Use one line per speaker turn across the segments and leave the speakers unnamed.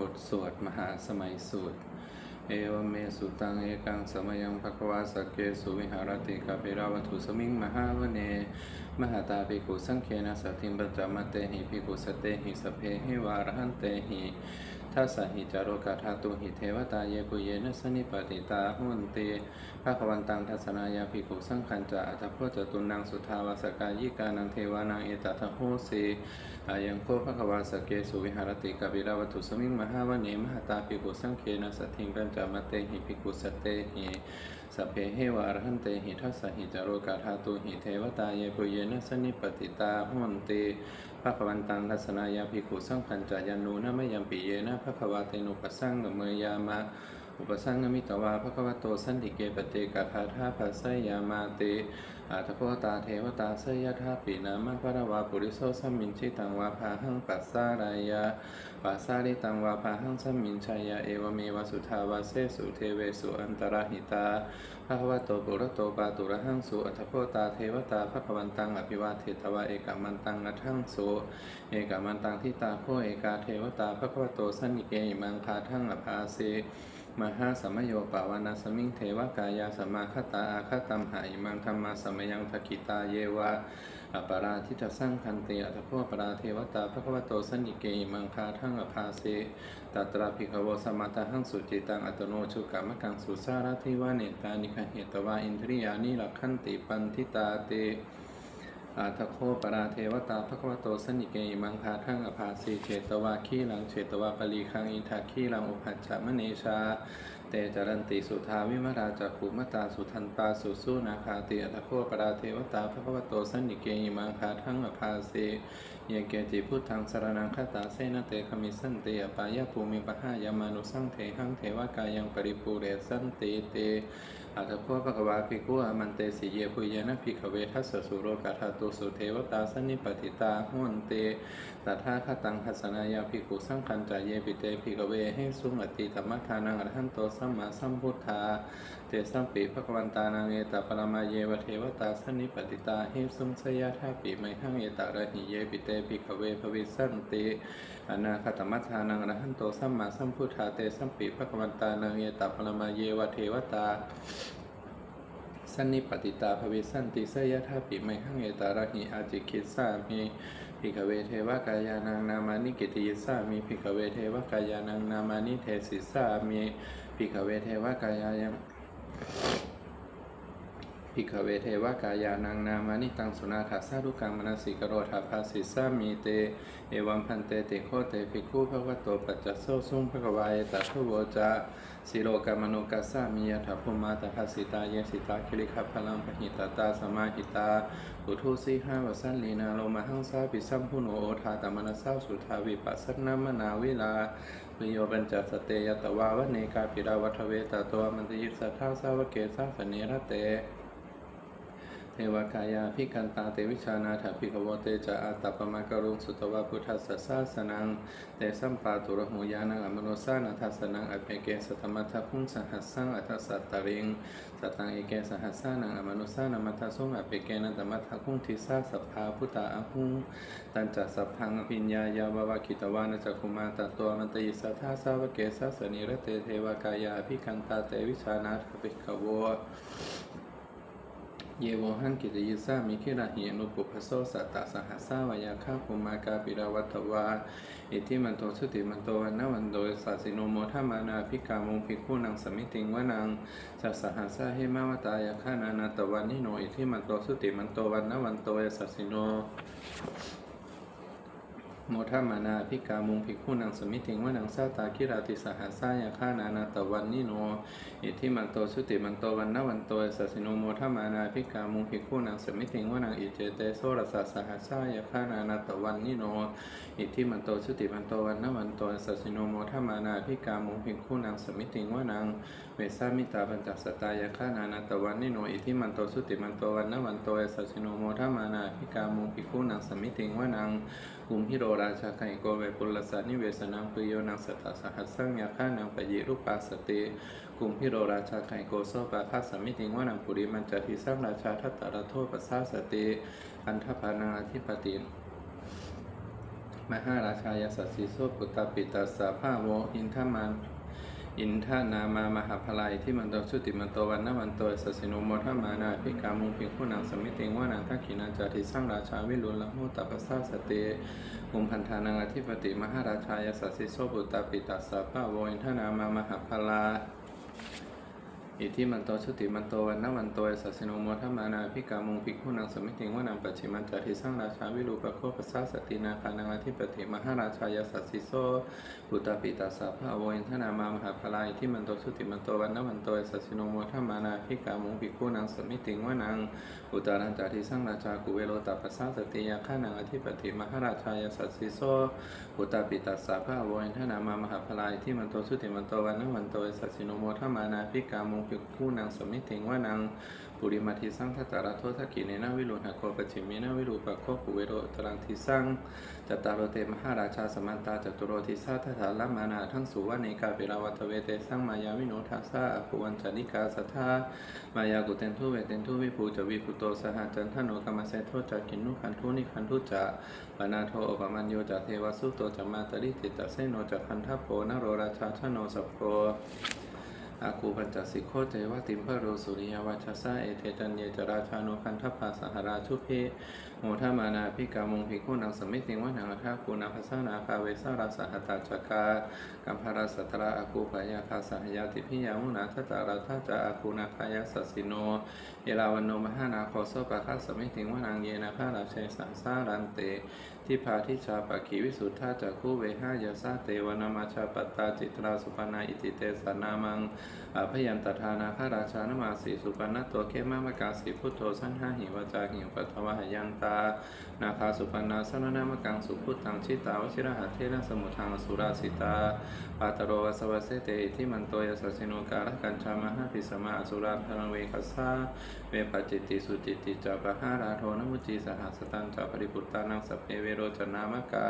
บทสวดมหาสมัยสูตร เอวเมสุตังเอกังสมยังภควาสเกสุวิหารติกาเปราวัตถุสมิงมหาวเน มหาตาภิกขุสังเคนะสัตถิมปัจจมเตหิภิกขุสเตหิสเพหิวารหันเตหิ ทัสสะหิจารุกะธาตุหิเทวตาเยกุเยนะสนิปติตาหุนเตภาควันตังทัศนายาภิกขุสังขันจะอัตถโพจตุนังสุทาวาสกายิกานังเทวานังเอตตะโหสีอายังโคภควาสกเกสุวิหารติกาบิราวัตุสมิงมหาวเนมหาตาภิกขุสังเคนะสัตถิมปัจจมเตหิภิกขุสเตหิ สัพเพหิวารหันเตหิทัสสหิจารุกาธาตุหิเทวตาเยปุเยนะสนิปติตาหุนเตภะควันตังทัศนายาภิกขุสังขันจายานูนะมยัมปิเยนะภะควาเตนุปสังกเมยามะ อุปสังกมิตวาภะควโตสันติเกปเตกะคาธาภัสสยามาเตอาทโพตาเทวตาสยทาปินามะภะระวาปุริโสสัมมินชิตังวาภาหังปัสสารายาปัสสาริตังวาภาหังสัมมินชายาเอวเมวสุทาวาเสสุเทเวสุอันตรหิตาภะควโตปุรโตปาตุระหังสุอัทโพตาเทวตาภะควันตังอภิวาเทตวาเอกามันตังอัทังสุเอกามันตังทิตาโคเอกาเทวตาภะควโตสันนิเกมังคาทังอภาเส มหาสมโยปาวานาสมิงเทวกายาสมาคตาอาคตัมหาอิมังธรรมาสมยังทกิตาเยวะอปาราทิตสังคันเตอัตโคปราเทวตาภะควโตสันนิเกมังคาทั้งอภาเสตตราภิกขวสมมาตาหังสุจิตังอัตโนชุกามกังสุสารทิวาเนตานิคเหตวาอินทริยานิลักขันติปันทิตาเต อาทโคปราเทวตาพระควโตสนิเกมังคาทังอภาสีเจตวาคีลังเจตวาปลีคังอินทาคีลังอุปัชฌมเนชา เตจรันติสุทาวิมราจักขุมตาสุทันตาสุสุนาคาติอัตโคปราเทวตาภควโตสันิเกอิมังคาทั้งอภาสีเยเกจิพุทธังสารนังคตาเสนเตคมิสันเตอปายภูมิปหายามานุสังเทหังเทวกายังปริปูเรสันติเตอัตถโคภควาภิกขุอามันเตสิเยปุยนะภิกขเวทัสสุโรกาธาตุสุเทวตาสนิปติตาหุนเตตถาคตังทัสนายาภิกขุสังคันจายเยปิเตภิกขเวให้สุงอติธรรมทานังอรหันโตสัมมาสัมพุทธา เตสัมปิภควันตานังเอตปรมาเยวเทวตาสันนิปติตาเฮสุงสยาธาปิไมหังเอตระหิเยปิเตภิกขเวภวิสันติอนาคตมัทานังอรหันโตสัมมาสัมพุทธาเตสัมปิภควันตานังเอตปรมาเยวเทวตาสันนิปติตาภเวสันติสยทาปิไมหังเอตาระหิอาจิคิสามีภิกขเวเทวกายานังนามานิกิติยิสามีภิกขเวเทวกายานังนามานิเทศิสามี ภิกขเวเทวกายายังภิกขเวเทวกายานังนามานิตังสุนาถาสารุกังมนสิกโรธาภาสิสามีเต เอวัมพันเตติโคเตภิกขุภควโตปัจจโสสุงภควายตัทโวจาสิโลกามโนกัสสามิยถาภูมาตาภาสิตาเยสิตาคิริคัพพลังปหิตาตาสมาหิตาอุทุสีหาวสันลีนาโลมาหังสาปิสัมพุโนโอทาตามนัสสาสุทาวิปัสสนามนาวิลา ปิโยบัญจสเตยตวาวเนกาปิราวัทเวตตัวมันติยิสัทธาสาวเกสาสเนรเต เทวกายาพิกันตาเตวิชานาถาภิกขวเตจะอาตาปมากรุงสุตวาพุทธัสสะสาสนังเตสัมปาตุระหูยานังอมโนสานาทัสนังอเปเกสตมัทธพุงสหัสสังอัทสัตตริงสตังเอเกสหัสสานังอมโนสานามัทสุงอเปเกนะตมัทธพุงทิสาสัพพาพุตตาอหุงตันจัสสัพพังอภิญญายาววาคิตวานะจักขุมาตตตัวมันตยิสัทธาสาวเกสาสนิระเตเทวกายาพิกันตาเตวิชานาถาภิกขว เยวหังกิตยิสามิคิระหิอนุปุพโสสัตตสหัสสาวายาคาภูมากาปิราวัตวา อิทิมันโตสุติมันโตวันนวันโดยสัสสิโนโมทามานาภิกามุงพิคู่นังสมิติงวนังสัสสหัสสะเฮมาวตายาคานานาตวันนิโน อิทิมันโตสุติมันโตวันนวันโตยสัสสิโน โมทามานาภิกามุงภิกขุนังสมิติงวนังสาตาคิราติสหัสายาคานานาตวันนิโน อิทิมันโตสุติมันโตวันนวันโตสัสิโนโมทมานาภิกามุขิคูนังสมิติงวนังอิเจเตโสรสสสหัสายาคานานาตวันนิโน อิทิมันโตสุติมันโตวันนวันโตสัสิโนโมทมานาภิกามุขิคูนังสมิติงวนังเวสามิตาปัญจสตายาคานานาตวันนิโนอิทิมันโตสุติมันโตวันนวันโตสัสสิโนโมทมานาภิกามุขิคูนังสมิติงวนังกุมพิโรราชาไคโกเวปุลสานิเวสนังปิโยนังสัตสหัสสังยาคานังปยิรูปาสติกุมพิโรราชาไคโกโซปาคาสมิติงวานังปุริมันจะทิสังราชาทัตตระโทปัสสาสติอันทพานาธิปติมหาราชายสัสสิโสปุตตปิตัสสะภาโวอินทมัน อินทานามามหาพลายที่มันโตชุติมันโตวันนวันโตสัสสิโนโมทมานาภิกามุงพิคุนังสมิติงว่านางทักขินาจาริสร้างราชาวิรุณละมุตตปัสสาสเตมุมพันธานังอธิปติมหาราชายสัสสิโสปุตตาปิตัสสะภาโวอินทานามามหาพลา อิทิมันโตชุติมันโตวันนวันโตสัสสิโนโมทมมานาภิกามุงภิกขุนังสมิติงวานังปัจฉิมัญจาริสร้างราชาวิรูปโคปัสสาสตินาคานังอธิปติมหาราชายสัสสิโสปุตตปิตัสสะภะโวอินทนามามหาพลายที่มันโตชุติมันโตวันนวันโตสัสสิโนโมทมมานาภิกามุงภิกขุนังสมิติงวานังอุตารัญจาริสร้างราชากุเวโรตัปปัสสาสติยาคานังอธิปติมหาราชายสัสสิโสปุตตปิตัสสะภะโวอินทนามามหาพลายที่มันโตชุติมันโตวันนวันโตสัสสิโนโมทมมานาภิกามุงภิกขุนังสมิติงว่านังปุริมาทิสังทัตตาระโทษกิเนนะวิรุณหโคปจิมินะวิรูปะโคกุเวโรตรังทิสังจตารโรเตมหาราชาสมันตาจตุโรทิสาทัตถาลมานาทั้งสุวรรณิกาเปราวัตเวเตสังมายาวิโนทัสสะอภวันจานิกาสัทธามายากุเตนทุเวเตนทุวิภูจวิภูโตสหจันทโนกรรมเสโทจักินุขันทุนิขันทุจะปนาโทอปมัญโยจะเทวสุโตจะมาตริติตะเสโนจะคันทัพโพนโรราชาชโนสัพโพ อาคูปัญจสิโคเจวะติมพะโรสุริยวัชสะเอเทจันเยจราชานุคันทัพพาสหราชุเพโมทามานาพิกามงพิคุนังสมิติงวะนังอาคูนาภัสสานาคาเวสาราสหตาจักกากัมภาราสัตระอาคูปายาคาสหยาติพิยามุนาทตาราทัจจะอาคูนาคายาสัสสิโนเอราวันโนมหานาโคโสปะคัสมิติงวะนังเยนะพาราเชสังสารันเตทิพาทิชาปะขีวิสุทธาจักขุเวหายาสาเตวนามาชาปตาจิตราสุปนาอิติเตสนามังพยันตทานาคาราชานมาสีสุปนนตัวเขมามกาสีพุทโธสั้นห้าหิวจาหิวปัทวหยันตา นาคาสุปนาสนนามกังสุพุทธังชิตาวชิระหัตเทนะสมุทังสุราสิตาปาตโรวสวสเสเตอิทิมันโตยสัสสิโนการกัญชามหาปิสมาสุราพลังเวคัสสาเวปจิตติสุจิตติจาปหาราโทนมุจีสหัสตันจาปริปุตตานังสัพเพเวโรจนามกา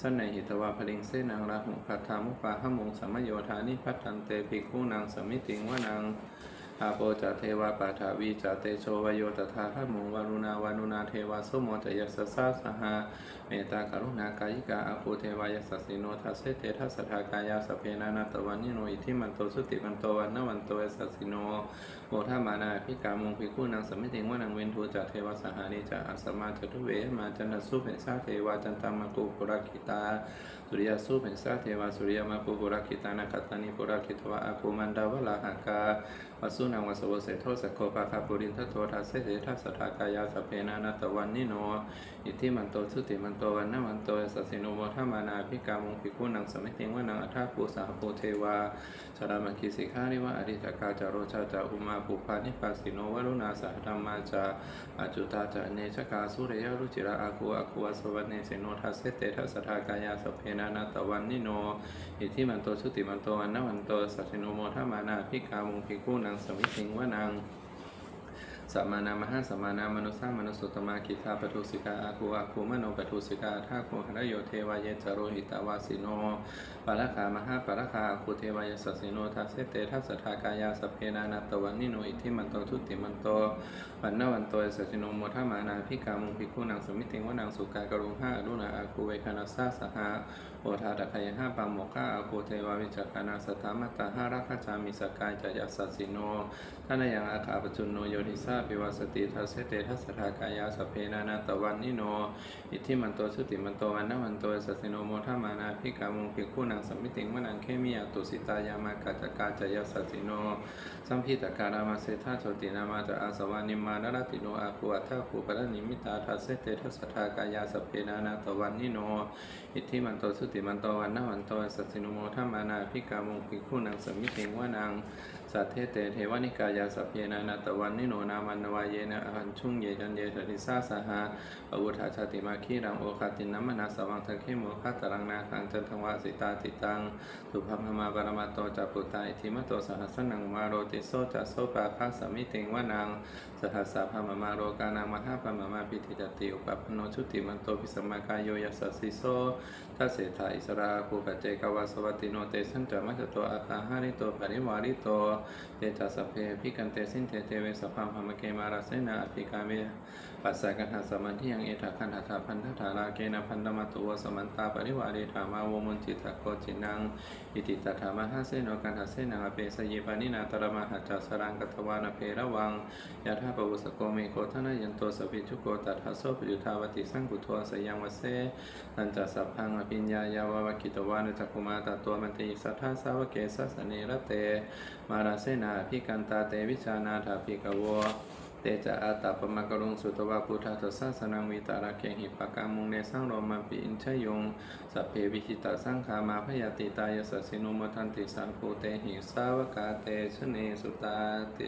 สันในหิตวาพลิงเสนังราหุพัทธามุปาหมุงสัมโยธานิพัทธันเตภิกขุนางสมิติงวนัง อาโปจะเทวาปาทาวีจะเตโชวโยตถาขมุงวารุณาวานุนาเทวาสุโมจะยัสสะสหาเมตตากรุณากายิกาอาโปเทวายสสสิโนทัสเสเตทัสสทากายาสเพนานาตวันนิโนอิทิมันโตสุติมันโตวันนวันโตเอสสิโนโมทามานาพิกามงพิคูนางสมิติงวานังเวนทูจะเทวาสหานิจะอัสมาจตุเวมาจันทสุเปนสาเทวาจันตามากุปุราคิตาสุริยสุเป็นสาเทวาสุริยมากุปุราคิตานาคตานิปุราคิตวะอาคูมันดาวะลาหากาวสุนังวสวเสโทสโคปาคาปุรินทโททัสเสเสทัสทากายาสเพนานาตวันนิโน อิทิมันโตสุติมันโตวันนมันโตสัสิโนโมทามานาภิกามุงภิกุนังสมิติงวนังอัฏฐาภูสาภูเทวาชรามคิสิกขานิวะอริจกาจาโรชาจาอุมาปุพานิปัสสิโนวรุณาสหธรรมาจาอาจุตาจาเนชกาสุเรยรุจิระอาคูอาคูวสวเนเสโนทัสเสเตทัสทากายาสเพนานาตวันนิโน อิทิมันโตสุติมันโตวันนวันโตสัสิโนโมทามานาภิกามุงภิกุนังสมติงวนัง สัมมานามหาสัมมานามนุสามนุสุตมาคิทาปทุสิกาอาคูอาคูมโนปทุสิกาท่าโคหรโยเทวายจโรหิตาวาสิโนปารคามหาปารคาอาคูเทวายสัสสิโนทัสเสเตทัสสทากายาสเพนานาตวันนิโนอิทิมันโตทุติมันโตวันนวันโตสัสสิโนโมทามานาพิกามุงพิกุนังสมิติงวนังสุกากรุงห้าอรุณาอาคูเวคานาสาสหาโอทาตะคายห้าปัมโมฆาอาคูเทวาวิจักานาสตามตาห้ารักขจามิสกายจายสัสสิโนท่านยังอาคาปจุนโนโยนิสาปิวาสติทัสเสตทัสทากายาสเพนานาตวันนิโน อิทิมันโตสุติมันโตวันนวันโตสัสสิโนโมทามานาภิกามุงภิกขุนังสัมมิติงวนังเคมิยาตุสิตายามากัจกาจยสัสสิโน สัมพิตการามาเสธาโชตินามาจะอาสวานิมานรติโนอาคูอัฏฐาภูปรนิมิตาทัสเสตทัสทากายาสเพนานาตวันนิโน อิทิมันโตสุติมันโตวันนวันโตสัสสิโนโมทามานาภิกามุงภิกขุนังสัมมิติงวนัง สัทเทเตเทวนิกายาสัพเพนานาตวันนิโนนามันนวายเยนะอันชุ่งเยจันเยสริสาสหาปวุฒาชาติมาคีรังโอคาตินนัมมนาสวังทะเคโมคาตรังนาคังจันทวาสิตาติตังสุภพมาปรมาโตจัปุตาอิทิมโตสหัสนังมาโรติโซจัสโซปาคัสมิติงวานังสหัสสะพมมาโรกานังมหาปมมาปิติจติอุปปนโนชุติมันโตพิสมากายโยยัสสิโซทัสเสถาอิสราภูปัจเจกวาสวัตติโนเตสัญจมัจจโตอาคาหาริโตปริวาริโตเตจัสสพเพพิ กัสสาราเสนาอภิกาเมปัสสะกันหาสมันที่ยังเอตคันหาพันธธาราเกนพันธมัตตุวสมันตาปริวาริธามาวมุนจิตโกจินังอิติตถามหาเสนกันหาเสนังอเปสยิปานินาตระมหาจัสรังกัตวานาเพระวังยะธาปวุสโกเมโคทนายันโตสพิจุโกตัทหโสปยุทธาวติสังกุทวสยังวเสนันจัสสะพังอภิญญายาววกิตวานุจักุมาตตัวมันติสัทธาสาวเกสัสเนระเต มาราเสนาพิกันตาเตวิชานาถาภิกวะ เตจะอาตาปมะกรุงสุตวะพุทธาตสาสนังวิตาระเกหิปะกามุงเนสังโรมาปิอินชยงสัพเพวิชิตาสร้างขามาพยาติตายสสสินุมทันติสังภูเตหิสาวกาเตชเนสุตาเต